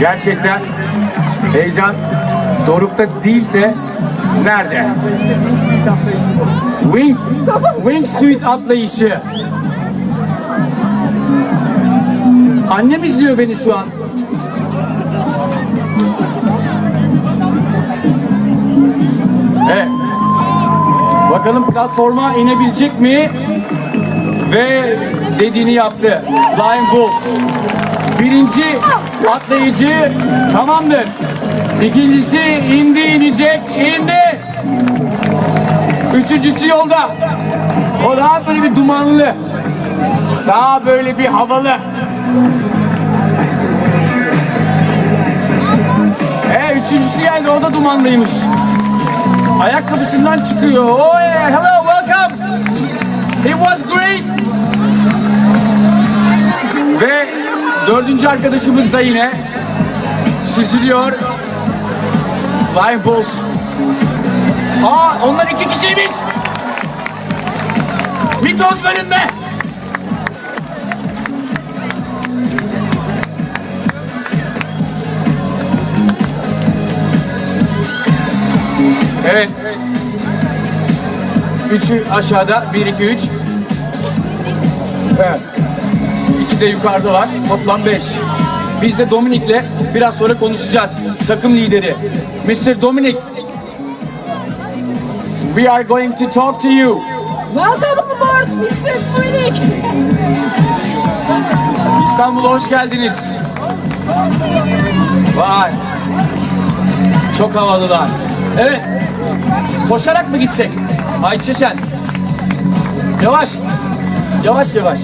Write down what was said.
Gerçekten heyecan dorukta değilse nerede? Wing. Wing, wingsuit atlayışı. Annem izliyor beni şu an. Evet. Bakalım platforma inebilecek mi? Ve dediğini yaptı. Flying Bulls. Birinci atlayıcı tamamdır. İkincisi indi inecek indi. Üçüncüsü yolda. O daha böyle bir dumanlı. Daha böyle bir havalı. E üçüncüsü geldi o da dumanlıymış. Ayakkabısından çıkıyor. Oh hello, welcome. It was great. Dördüncü arkadaşımız da yine süzülüyor. Flying Bulls. Aa onlar iki kişiymiş. Mitoz bölünme. Evet. Üçü aşağıda. Bir, iki, üç. Evet. De yukarıdalar. Toplam beş. Biz de Dominik'le biraz sonra konuşacağız. Takım lideri. Mr. Dominic. We are going to talk to you. Welcome aboard Mr. Munich. İstanbul'a hoş geldiniz. Vay. Çok havalılar. Evet. Koşarak mı gitsek? Ayçeşen. Yavaş. Yavaş yavaş.